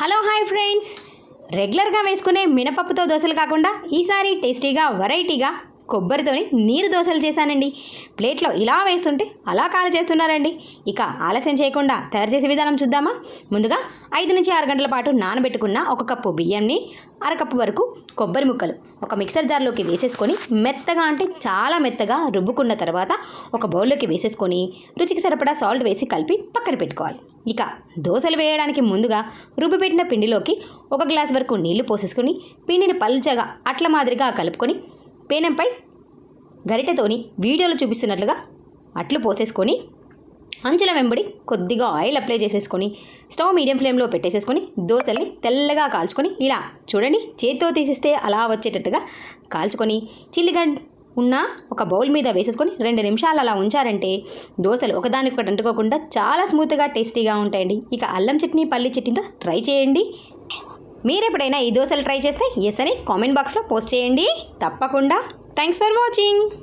Hello hi friends. రెగ్యులర్గా వేసుకునే మినపప్పుతో దోశలు కాకుండా ఈసారి టేస్టీగా వెరైటీగా కొబ్బరితోని నీరు దోశలు చేశానండి. ప్లేట్లో ఇలా వేస్తుంటే అలా కాలు చేస్తున్నారండి. ఇక ఆలస్యం చేయకుండా తయారు చేసే విధానం చూద్దామా? ముందుగా ఐదు నుంచి ఆరు గంటల పాటు నానబెట్టుకున్న ఒక కప్పు బియ్యంని అరకప్పు వరకు కొబ్బరి ముక్కలు ఒక మిక్సర్ జార్లోకి వేసేసుకొని మెత్తగా అంటే చాలా మెత్తగా రుబ్బుకున్న తర్వాత ఒక బౌల్లోకి వేసేసుకొని రుచికి సరిపడా సాల్ట్ వేసి కలిపి పక్కన పెట్టుకోవాలి. ఇక దోశలు వేయడానికి ముందుగా రుబ్బిపెట్టిన పిండిలోకి ఒక గ్లాస్ వరకు నీళ్ళు పోసేసుకొని పిండిని పల్చగా అట్ల మాదిరిగా కలుపుకొని పేనంపై గరిటెతోని వీడియోలో చూపిస్తున్నట్లుగా అట్లు పోసేసుకొని అంచుల వెంబడి కొద్దిగా ఆయిల్ అప్లై చేసేసుకొని స్టవ్ మీడియం ఫ్లేమ్లో పెట్టేసేసుకొని దోశల్ని తెల్లగా కాల్చుకొని ఇలా చూడండి చేతితో తీసేస్తే అలా వచ్చేటట్టుగా కాల్చుకొని చిల్లిగడ్డ ఉన్న ఒక బౌల్ మీద వేసేసుకొని రెండు నిమిషాలు అలా ఉంచారంటే దోశలు ఒకదానికొకటి అంటుకోకుండా చాలా స్మూత్గా టేస్టీగా ఉంటాయండి. ఇక అల్లం చట్నీ పల్లి చట్నీతో ట్రై చేయండి. మీరు ఎప్పుడైనా ఈ దోశలు ట్రై చేస్తే ఎస్ అని కామెంట్ బాక్స్లో పోస్ట్ చేయండి. తప్పకుండా. Thanks for watching